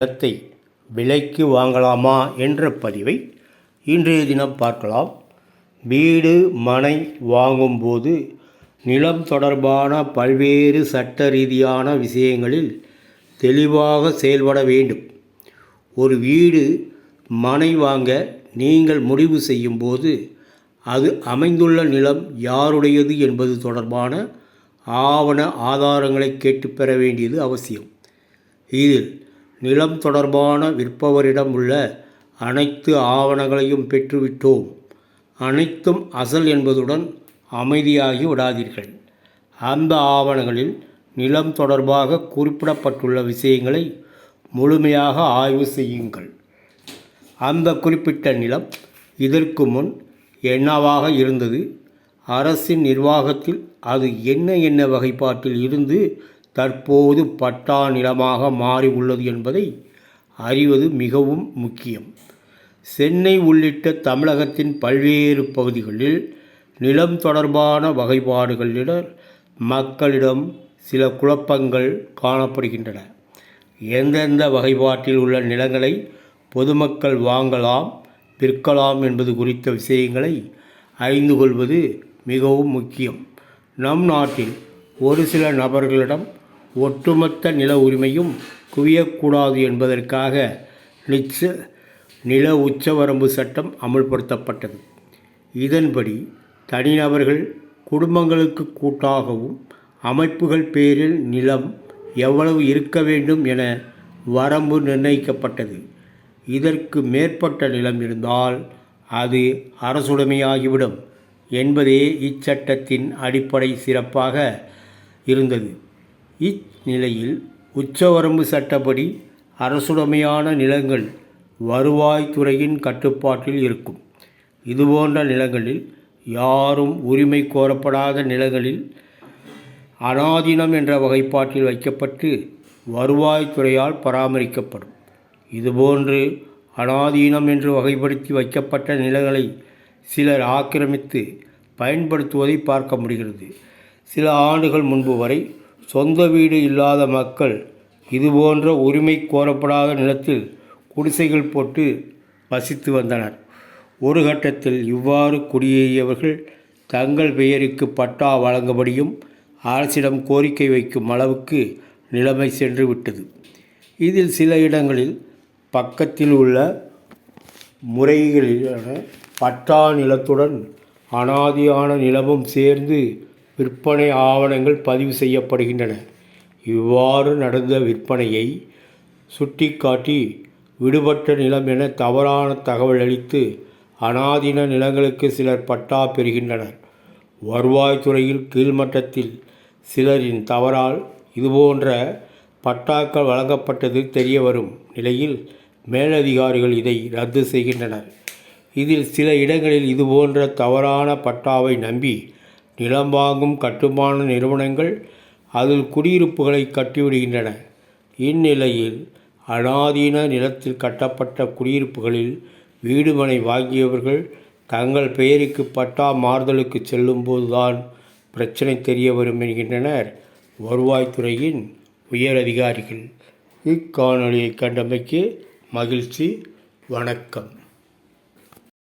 நிலத்தை விலைக்கு வாங்கலாமா என்ற பதிவை இன்றைய தினம் பார்க்கலாம். வீடு மனை வாங்கும்போது நிலம் தொடர்பான பல்வேறு சட்ட ரீதியான விஷயங்களில் தெளிவாக செயல்பட வேண்டும். ஒரு வீடு மனை வாங்க நீங்கள் முடிவு செய்யும்போது அது அமைந்துள்ள நிலம் யாருடையது என்பது தொடர்பான ஆவண ஆதாரங்களை கேட்டு பெற வேண்டியது அவசியம். இதில் நிலம் தொடர்பான விற்பவரிடம் உள்ள அனைத்து ஆவணங்களையும் பெற்றுவிட்டோம். அனைத்தும் அசல் என்பதுடன் அமைதியாகி விடாதீர்கள். அந்த ஆவணங்களில் நிலம் தொடர்பாக குறிப்பிடப்பட்டுள்ள விஷயங்களை முழுமையாக ஆய்வு செய்யுங்கள். அந்த குறிப்பிட்ட நிலம் இதற்கு முன் என்னவாக இருந்தது? அரசின் நிர்வாகத்தில் அது என்ன என்ன வகைப்பாட்டில் இருந்து தற்போது பட்டா நிலமாக மாறி உள்ளது என்பதை அறிவது மிகவும் முக்கியம். சென்னை உள்ளிட்ட தமிழகத்தின் பல்வேறு பகுதிகளில் நிலம் தொடர்பான வகைப்பாடுகளிட மக்களிடம் சில குழப்பங்கள் காணப்படுகின்றன. எந்தெந்த வகைப்பாட்டில் உள்ள நிலங்களை பொதுமக்கள் வாங்கலாம் விற்கலாம் என்பது குறித்த விஷயங்களை அறிந்து கொள்வது மிகவும் முக்கியம். நம் நாட்டில் ஒரு சில நபர்களிடம் ஒட்டுமொத்த நில உரிமையும் குவியக்கூடாது என்பதற்காக நிச்ச நில உச்சவரம்பு சட்டம் அமுல்படுத்தப்பட்டது. இதன்படி தனிநபர்கள் குடும்பங்களுக்கு கூட்டாகவும் அமைப்புகள் பேரில் நிலம் எவ்வளவு இருக்க வேண்டும் என வரம்பு நிர்ணயிக்கப்பட்டது. இதற்கு மேற்பட்ட நிலம் இருந்தால் அது அரசுடைமையாகிவிடும் என்பதே இச்சட்டத்தின் அடிப்படை சிறப்பாக இருந்தது. இந்நிலையில் உச்சவரம்பு சட்டப்படி அரசுடைமையான நிலங்கள் வருவாய்த்துறையின் கட்டுப்பாட்டில் இருக்கும். இதுபோன்ற நிலங்களில் யாரும் உரிமை கோரப்படாத நிலங்களில் அனாதீனம் என்ற வகைப்பாட்டில் வைக்கப்பட்டு வருவாய்த்துறையால் பராமரிக்கப்படும். இதுபோன்று அனாதீனம் என்று வகைப்படுத்தி வைக்கப்பட்ட நிலங்களை சிலர் ஆக்கிரமித்து பயன்படுத்துவதை பார்க்க முடிகிறது. சில ஆண்டுகள் முன்பு வரை சொந்த வீடு இல்லாத மக்கள் இதுபோன்ற உரிமை கோரப்படாத நிலத்தில் குடிசைகள் போட்டு வசித்து வந்தனர். ஒரு கட்டத்தில் இவ்வாறு குடியேறியவர்கள் தங்கள் பெயருக்கு பட்டா வழங்கும்படியும் அரசிடம் கோரிக்கை வைக்கும் அளவுக்கு நிலைமை சென்று விட்டது இதில் சில இடங்களில் பக்கத்தில் உள்ள முறைகளிலான பட்டா நிலத்துடன் அனாதியான நிலமும் சேர்ந்து விற்பனை ஆவணங்கள் பதிவு செய்யப்படுகின்றன. இவ்வாறு நடந்த விற்பனையை சுட்டிக்காட்டி விடுபட்ட நிலம் என தவறான தகவல் அளித்து அனாதீன நிலங்களுக்கு சிலர் பட்டா பெறுகின்றனர். வருவாய்த்துறையில் கீழ்மட்டத்தில் சிலரின் தவறால் இதுபோன்ற பட்டாக்கள் வழங்கப்பட்டது தெரிய வரும் நிலையில் மேலதிகாரிகள் இதை ரத்து செய்கின்றனர். இதில் சில இடங்களில் இதுபோன்ற தவறான பட்டாவை நம்பி நிலம் வாங்கும் கட்டுமான நிறுவனங்கள் அதில் குடியிருப்புகளை கட்டிவிடுகின்றன. இந்நிலையில் அனாதீன நிலத்தில் கட்டப்பட்ட குடியிருப்புகளில் வீடுமனை வாங்கியவர்கள் தங்கள் பெயருக்கு பட்டா மாறுதலுக்கு செல்லும்போதுதான் பிரச்சனை தெரிய வரும் என்கின்றனர். வருவாய்த்துறையின் உயர் அதிகாரிகள். இக்காணொலியை கண்டமைக்கு மகிழ்ச்சி. வணக்கம்.